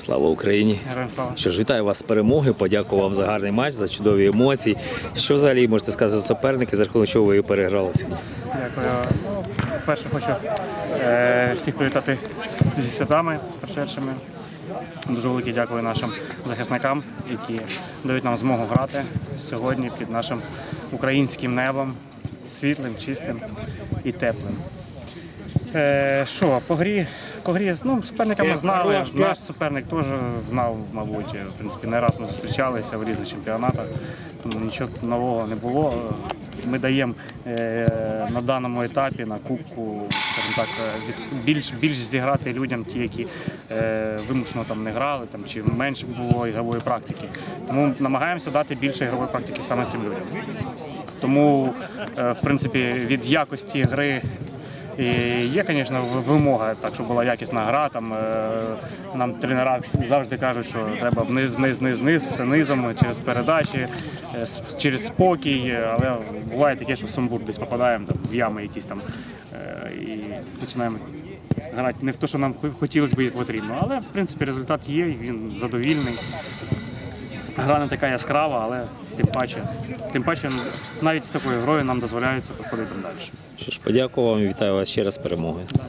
Слава Україні! Героям слава. Що ж, вітаю вас з перемоги. Подякую вам за гарний матч, за чудові емоції. Що взагалі можете сказати за суперники, за рахунок чого ви переграли сьогодні? Дякую. Ну, перше хочу е, всіх привітати зі святами прошедшими. Дуже велике дякую нашим захисникам, які дають нам змогу грати сьогодні під нашим українським небом, світлим, чистим і теплим. Е, Що, по грі, по грі, ну, суперника ми знали. Наш суперник теж знав, мабуть. В принципі, не раз ми зустрічалися в різних чемпіонатах, тому нічого нового не було. Ми даємо е, на даному етапі на кубку, скажімо так, е, від, більш, більш зіграти людям, ті, які е, вимушено там не грали, там, чи менше було ігрової практики. Тому намагаємося дати більше ігрової практики саме цим людям. Тому, е, в принципі, від якості гри і є, звісно, вимога, так щоб була якісна гра. Там е, нам тренера завжди кажуть, що треба вниз, вниз, вниз, вниз, все низом, через передачі, е, через спокій. Але буває таке, що в сумбур десь попадаємо там, в ями якісь там е, і починаємо грати не в те, що нам хо- хотілося б і потрібно. Але в принципі результат є, він задовільний. Гра не така яскрава, але тим паче, тим паче навіть з такою грою нам дозволяється проходити далі. Що ж, подякував і вітаю вас ще раз з перемогою.